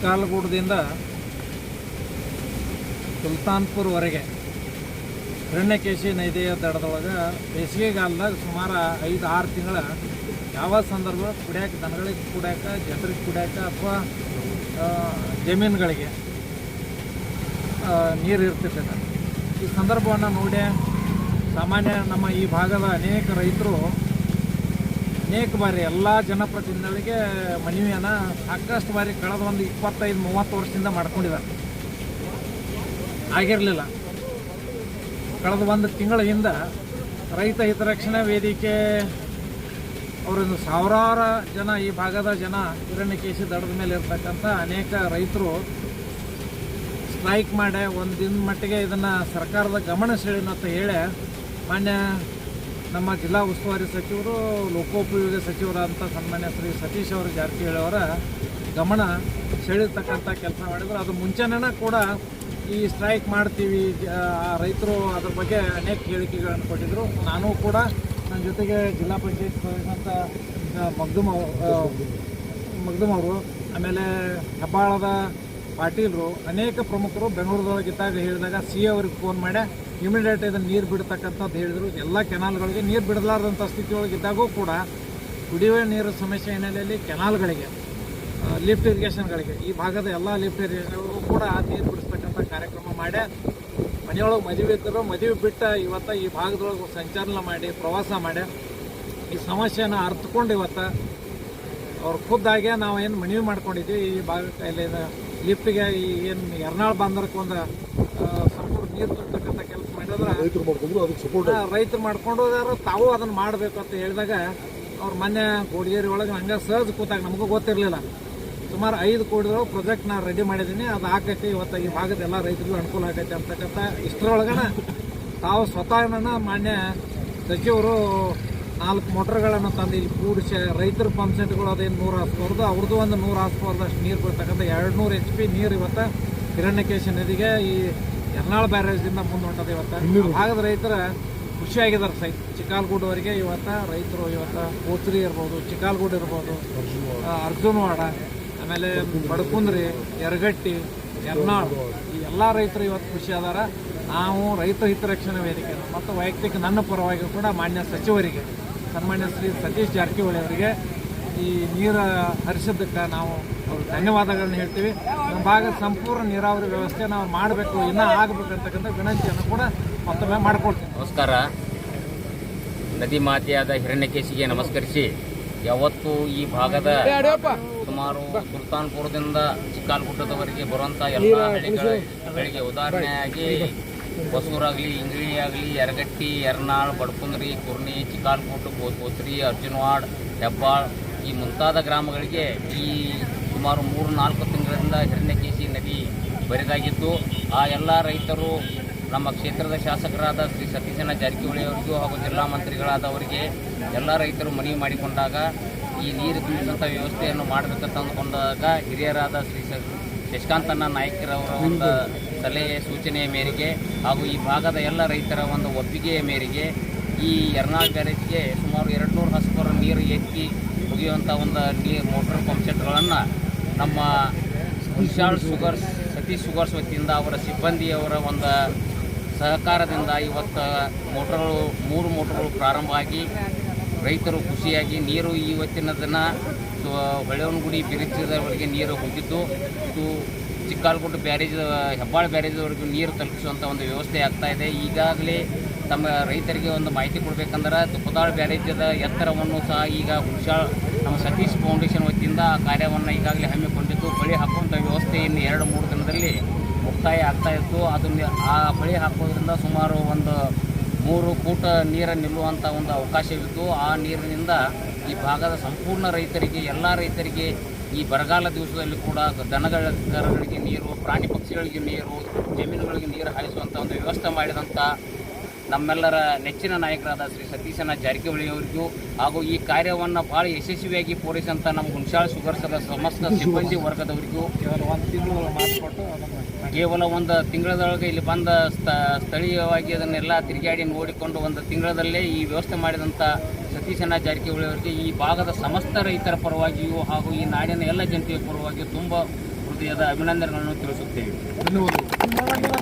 ಚಿಕ್ಕಾಲಗೂಡದಿಂದ ಸುಲ್ತಾನ್ಪುರ್ವರೆಗೆ ಹಿರಣ್ಯಕೇಶಿ ನದಿಯ ದಡದೊಳಗೆ ಬೇಸಿಗೆಗಾಲದಾಗ ಸುಮಾರು ಐದು, ಆರು ತಿಂಗಳ ಯಾವ ಸಂದರ್ಭ ಕುಡಿಯೋಕೆ, ದನಗಳಿಗೆ ಕುಡಿಯೋಕೆ, ಜನರಿಗೆ ಕುಡಿಯೋಕೆ ಅಥವಾ ಜಮೀನುಗಳಿಗೆ ನೀರು ಇರ್ತಿರ್ತೈತೆ ಈ ಸಂದರ್ಭವನ್ನು ನೋಡಿ ಸಾಮಾನ್ಯ ನಮ್ಮ ಈ ಭಾಗದ ಅನೇಕ ರೈತರು ಅನೇಕ ಬಾರಿ ಎಲ್ಲ ಜನಪ್ರತಿನಿಧಿಗಳಿಗೆ ಮನವಿಯನ್ನು ಸಾಕಷ್ಟು ಬಾರಿ ಕಳೆದ ಒಂದು ಇಪ್ಪತ್ತೈದು, ಮೂವತ್ತು ವರ್ಷದಿಂದ ಮಾಡ್ಕೊಂಡಿದ್ದಾರೆ. ಆಗಿರಲಿಲ್ಲ. ಕಳೆದ ಒಂದು ತಿಂಗಳ ಹಿಂದೆ ರೈತ ಹಿತರಕ್ಷಣಾ ವೇದಿಕೆ ಅವರೊಂದು ಸಾವಿರಾರು ಜನ, ಈ ಭಾಗದ ಜನ ಹಿರಣ್ಯಕೇಶಿ ದಡದ ಮೇಲೆ ಇರ್ತಕ್ಕಂಥ ಅನೇಕ ರೈತರು ಸ್ಟ್ರೈಕ್ ಮಾಡಿ ಒಂದು ದಿನ ಮಟ್ಟಿಗೆ ಇದನ್ನು ಸರ್ಕಾರದ ಗಮನ ಸೆಳೆಯನ್ನು ಅಂತ ಹೇಳಿ ಮಾನ್ಯ ನಮ್ಮ ಜಿಲ್ಲಾ ಉಸ್ತುವಾರಿ ಸಚಿವರು, ಲೋಕೋಪಯೋಗಿ ಸಚಿವರಾದಂಥ ಸನ್ಮಾನ್ಯ ಶ್ರೀ ಸತೀಶ್ ಅವರು, ಜಾರಕಿಹೊಳಿ ಅವರ ಗಮನ ಸೆಳೀತಕ್ಕಂಥ ಕೆಲಸ ಮಾಡಿದರು. ಅದು ಮುಂಚೆನೇ ಕೂಡ ಈ ಸ್ಟ್ರೈಕ್ ಮಾಡ್ತೀವಿ, ಆ ರೈತರು ಅದ್ರ ಬಗ್ಗೆ ಅನೇಕ ಹೇಳಿಕೆಗಳನ್ನು ಕೊಟ್ಟಿದ್ದರು ನಾನು ಕೂಡ ನನ್ನ ಜೊತೆಗೆ ಜಿಲ್ಲಾ ಪಂಚಾಯತ್ ಸದಸ್ಯಂತ ಮಗ್ದುಮ್ ಮಗ್ದುಮ್ ಅವರು, ಆಮೇಲೆ ಹೆಬ್ಬಾಳದ ಪಾಟೀಲರು ಅನೇಕ ಪ್ರಮುಖರು ಬೆಂಗಳೂರದೊಳಗಿದ್ದಾಗ ಹೇಳಿದಾಗ ಸಿ ಅವ್ರಿಗೆ ಫೋನ್ ಮಾಡಿ ಇಮಿಡಿಯೇಟ್ ಇದನ್ನು ನೀರು ಬಿಡ್ತಕ್ಕಂಥದ್ದು ಹೇಳಿದರು. ಎಲ್ಲ ಕೆನಾಲ್ಗಳಿಗೆ ನೀರು ಬಿಡಲಾರ್ದಂಥ ಸ್ಥಿತಿಯೊಳಗಿದ್ದಾಗೂ ಕೂಡ ಕುಡಿಯುವ ನೀರು ಸಮಸ್ಯೆ ಹಿನ್ನೆಲೆಯಲ್ಲಿ ಕೆನಾಲ್ಗಳಿಗೆ ಲಿಫ್ಟ್ ಇರಿಗೇಷನ್ಗಳಿಗೆ ಈ ಭಾಗದ ಎಲ್ಲ ಲಿಫ್ಟ್ ಇರಿಗೇಷನ್ಗಳಿಗೂ ಕೂಡ ನೀರು ಬಿಡಿಸ್ತಕ್ಕಂಥ ಕಾರ್ಯಕ್ರಮ ಮಾಡಿ, ಮನೆಯೊಳಗೆ ಮದುವೆ ಇದ್ದರು. ಮದುವೆ ಬಿಟ್ಟು ಇವತ್ತು ಈ ಭಾಗದೊಳಗೆ ಸಂಚಾಲನ ಮಾಡಿ, ಪ್ರವಾಸ ಮಾಡಿ, ಈ ಸಮಸ್ಯೆನ ಅರ್ಥಕೊಂಡು ಇವತ್ತು ಅವ್ರು ಖುದ್ದಾಗೆ ನಾವು ಏನು ಮನವಿ ಮಾಡ್ಕೊಂಡಿದ್ವಿ. ಈ ಭಾಗಕ್ಕೆ ಇಲ್ಲಿ ಲಿಫ್ಟ್ಗೆ ಏನು ಎರ್ನಾಳ್ ಬಂದರಕ್ಕೆ ಒಂದು ಸಪೋರ್ಟ್ ನೀರು ತುಂಬತಕ್ಕಂಥ ಕೆಲಸ ಮಾಡಿದ್ರೆ ರೈತರು ಮಾಡ್ಕೊಂಡ್ರು ಅದಕ್ಕೆ ಸಪೋರ್ಟ್ ರೈತರು ಮಾಡ್ಕೊಂಡು ಹೋದಾರು ತಾವು ಅದನ್ನು ಮಾಡಬೇಕು ಅಂತ ಹೇಳಿದಾಗ ಅವ್ರು ಮೊನ್ನೆ ಗೋಡಿಗೇರಿ ಒಳಗೆ ಹಂಗೆ ಸಹಜ ಕೂತಾಗ ನಮಗೂ ಗೊತ್ತಿರಲಿಲ್ಲ. ಸುಮಾರು ಐದು ಕೋಟಿದೊಳಗೆ ಪ್ರಾಜೆಕ್ಟ್ ನಾನು ರೆಡಿ ಮಾಡಿದ್ದೀನಿ ಅದು ಹಾಕೈತಿ ಇವತ್ತು ಈ ಭಾಗದ ಎಲ್ಲ ರೈತರಿಗೂ ಅನುಕೂಲ ಆಗೈತೆ ಅಂತಕ್ಕಂಥ ಇಷ್ಟರೊಳಗನ ತಾವು ಸ್ವತಃ ಮಾನ್ಯ ಸಚಿವರು ನಾಲ್ಕು ಮೋಟರ್ಗಳನ್ನು ತಂದು ಇಲ್ಲಿ ಕೂಡಿಸಿ ರೈತರ ಪಂಪ್ ಸೆಟ್ಗಳು ಅದೇನು ನೂರು ಹಾಸ್ಬಾರ್ದು ಅವ್ರದ್ದು ಒಂದು ನೂರು ಹಾಸ್ಬಾರ್ದಷ್ಟು ನೀರು ಬರ್ತಕ್ಕಂಥ ಎರಡು ನೂರು ಎಚ್ ಪಿ ನೀರು ಇವತ್ತು ಹಿರಣ್ಯಕೇಶ ನದಿಗೆ ಈ ಎರ್ನಾಳ್ ಬ್ಯಾರೇಜ್ದಿಂದ ಮುಂದೆ ಹೊಂಟದ ಇವತ್ತು ಭಾಗದ ರೈತರ ಖುಷಿಯಾಗಿದ್ದಾರೆ ಸೈ ಚಿಕ್ಕಾಲ್ಗೂಡವರಿಗೆ ಇವತ್ತು ರೈತರು ಇವತ್ತು ಕೋಚರಿ ಇರ್ಬೋದು ಚಿಕ್ಕಾಲ್ಗೂಡು ಇರ್ಬೋದು ಅರ್ಜುನವಾಡ ಆಮೇಲೆ ಬಡಕುಂದ್ರಿ ಯರಗಟ್ಟಿ ಎರ್ನಾಳು ಈ ಎಲ್ಲ ರೈತರು ಇವತ್ತು ಖುಷಿ ಅದಾರ ನಾವು ರೈತ ಹಿತರಕ್ಷಣಾ ವೇದಿಕೆ ಮತ್ತು ವೈಯಕ್ತಿಕ ನನ್ನ ಪರವಾಗಿ ಕೂಡ ಮಾನ್ಯ ಸಚಿವರಿಗೆ ಸನ್ಮಾನ್ಯ ಶ್ರೀ ಸತೀಶ್ ಜಾರಕಿಹೊಳಿ ಅವರಿಗೆ ಈ ನೀರು ಹರಿಸಿದ್ದಕ್ಕೆ ನಾವು ಅವ್ರಿಗೆ ಧನ್ಯವಾದಗಳನ್ನು ಹೇಳ್ತೀವಿ. ನಮ್ಮ ಭಾಗದ ಸಂಪೂರ್ಣ ನೀರಾವರಿ ವ್ಯವಸ್ಥೆ ನಾವು ಮಾಡಬೇಕು, ಇನ್ನೂ ಆಗಬೇಕು ಅಂತಕ್ಕಂಥ ವಿನಂತಿಯನ್ನು ಕೂಡ ಮತ್ತೊಮ್ಮೆ ಮಾಡಿಕೊಡ್ತೀವಿ ನಮಸ್ಕಾರ. ನದಿ ಮಾತೆಯಾದ ಹಿರಣ್ಯಕೇಶಿಗೆ ನಮಸ್ಕರಿಸಿ, ಯಾವತ್ತು ಈ ಭಾಗದ ಸುಮಾರು ಸುಲ್ತಾನ್ಪುರದಿಂದ ಚಿಕ್ಕಾಲ್ಗುಡ್ಡದವರೆಗೆ ಬರುವಂಥ ಎಲ್ಲ ಹಳ್ಳಿಗಳಿಗೆ ಉದಾಹರಣೆಯಾಗಿ ಹೊಸೂರಾಗಲಿ ಇಂಗ್ಳಿ ಆಗಲಿ, ಯರಗಟ್ಟಿ ಎರ್ನಾಳ್ ಬಡ್ಕುಂದ್ರಿ, ಕುರ್ನಿ ಚಿಕ್ಕಾಲ್ಗುಡ್ಡ ಕೋತ್ರಿ ಅರ್ಜುನವಾಡ್, ಹೆಬ್ಬಾಳ್ ಈ ಮುಂತಾದ ಗ್ರಾಮಗಳಿಗೆ ಈ ಸುಮಾರು ಮೂರು ನಾಲ್ಕು ತಿಂಗಳಿಂದ ಹಿರಣ್ಯಕೇಶಿ ನದಿ ಬರಿದಾಗಿದ್ದು, ಆ ಎಲ್ಲ ರೈತರು ನಮ್ಮ ಕ್ಷೇತ್ರದ ಶಾಸಕರಾದ ಶ್ರೀ ಸತೀಶನ ಜಾರಕಿಹೊಳಿ ಅವರಿಗೂ ಹಾಗೂ ಜಿಲ್ಲಾ ಮಂತ್ರಿಗಳಾದವರಿಗೆ, ಎಲ್ಲ ರೈತರು ಮನವಿ ಮಾಡಿಕೊಂಡಾಗ ಈ ನೀರು ತುಂಬಿಸುವಂಥ ವ್ಯವಸ್ಥೆಯನ್ನು ಮಾಡಬೇಕಂತ ಅಂದುಕೊಂಡಾಗ ಹಿರಿಯರಾದ ಶ್ರೀ ಸ- ಶಶಿಕಾಂತಣ್ಣ ನಾಯಕರವರ ಒಂದು ಸಲಹೆ, ಸೂಚನೆಯ ಮೇರೆಗೆ ಹಾಗೂ ಈ ಭಾಗದ ಎಲ್ಲ ರೈತರ ಒಂದು ಒಪ್ಪಿಗೆಯ ಮೇರೆಗೆ ಈ ಎರ್ನಾಳ್ ಬ್ಯಾರೇಜ್ಗೆ ಸುಮಾರು ಎರಡು ನೂರು ಹಸ್ಪರ್ ನೀರು ಎತ್ತಿ ಒಗೆಯುವಂಥ ಒಂದು ನೀರು ಮೋಟರ್ ಪಂಪ್ ಸೆಟ್ಗಳನ್ನು ನಮ್ಮ ವಿಶಾಲ್ ಶುಗರ್ಸ್ ಸತೀಶ್ ಶುಗರ್ಸ್ ವತಿಯಿಂದ ಅವರ ಸಿಬ್ಬಂದಿಯವರ ಒಂದು ಸಹಕಾರದಿಂದ ಇವತ್ತು ಮೋಟರ್ಗಳು ಮೂರು ಮೋಟರ್ಗಳು ಪ್ರಾರಂಭ ಆಗಿ ರೈತರು ಖುಷಿಯಾಗಿ ನೀರು ಇವತ್ತಿನ ದಿನ ಸೊ, ಹೊಳೆವನಗುಡಿ ಬಿರಿಚದವರೆಗೆ ನೀರು ಹೋಗಿದ್ದು ಇದು ಚಿಕ್ಕಾಲ್ಗುಡ್ಡ ಬ್ಯಾರೇಜ್ ಹೆಬ್ಬಾಳ ಬ್ಯಾರೇಜ್ವರೆಗೂ ನೀರು ತಲುಪಿಸುವಂಥ ಒಂದು ವ್ಯವಸ್ಥೆ ಆಗ್ತಾ ಇದೆ. ಈಗಾಗಲೇ ತಮ್ಮ ರೈತರಿಗೆ ಒಂದು ಮಾಹಿತಿ ಕೊಡಬೇಕಂದ್ರೆ ತುಪ್ಪದಾಳ್ ಬ್ಯಾರೇಜದ ಎತ್ತರವನ್ನು ಸಹ ಈಗ ಹುಷಾಳ್ ನಮ್ಮ ಸತೀಶ್ ಫೌಂಡೇಶನ್ ವತಿಯಿಂದ ಆ ಕಾರ್ಯವನ್ನು ಈಗಾಗಲೇ ಹಮ್ಮಿಕೊಂಡಿದ್ದು. ಬಳಿ ಹಾಕುವಂಥ ವ್ಯವಸ್ಥೆ ಇನ್ನು ಎರಡು ಮೂರು ದಿನದಲ್ಲಿ ಮುಕ್ತಾಯ ಆಗ್ತಾ ಇತ್ತು. ಅದನ್ನು ಆ ಬಳಿ ಹಾಕೋದ್ರಿಂದ ಸುಮಾರು ಒಂದು ಮೂರು ಕೂಟ ನೀರು ನಿಲ್ಲುವಂಥ ಒಂದು ಅವಕಾಶವಿತ್ತು. ಆ ನೀರಿನಿಂದ ಈ ಭಾಗದ ಸಂಪೂರ್ಣ ರೈತರಿಗೆ, ಎಲ್ಲ ರೈತರಿಗೆ ಈ ಬರಗಾಲ ದಿವಸದಲ್ಲಿ ಕೂಡ ದನಗಳ ಕರುಗಳಿಗೆ ನೀರು, ಪ್ರಾಣಿ ಪಕ್ಷಿಗಳಿಗೆ ನೀರು, ಜಮೀನುಗಳಿಗೆ ನೀರು ಹಾಯಿಸುವಂಥ ಒಂದು ವ್ಯವಸ್ಥೆ ಮಾಡಿದಂಥ ನಮ್ಮೆಲ್ಲರ ನೆಚ್ಚಿನ ನಾಯಕರಾದ ಶ್ರೀ ಸತೀಶನ ಜಾರಕಿಹೊಳಿ ಅವರಿಗೂ ಹಾಗೂ ಈ ಕಾರ್ಯವನ್ನು ಭಾಳ ಯಶಸ್ವಿಯಾಗಿ ಪೂರೈಸಿದಂಥ ನಮ್ಮ ಹುಣಸಾಳ ಶುಗರ್ಸದ ಸಮಸ್ತ ಸಿಬ್ಬಂದಿ ವರ್ಗದವರಿಗೂ ಕೇವಲ ಒಂದು ತಿಂಗಳು ಮಾಡಿಕೊಟ್ಟು ಕೇವಲ ಒಂದು ತಿಂಗಳದೊಳಗೆ ಇಲ್ಲಿ ಬಂದ ಸ್ಥ ಸ್ಥಳೀಯವಾಗಿ ಅದನ್ನೆಲ್ಲ ತಿರುಗಾಡಿ ನೋಡಿಕೊಂಡು ಒಂದು ತಿಂಗಳದಲ್ಲೇ ಈ ವ್ಯವಸ್ಥೆ ಮಾಡಿದಂಥ ಸತೀಶನ ಜಾರಕಿಹೊಳಿ ಅವರಿಗೆ ಈ ಭಾಗದ ಸಮಸ್ತ ರೈತರ ಪರವಾಗಿಯೂ ಹಾಗೂ ಈ ನಾಡಿನ ಎಲ್ಲ ಜನತೆಯ ಪರವಾಗಿಯೂ ತುಂಬ ಹೃದಯದ ಅಭಿನಂದನೆಗಳನ್ನು ತಿಳಿಸುತ್ತೇವೆ ಧನ್ಯವಾದಗಳು.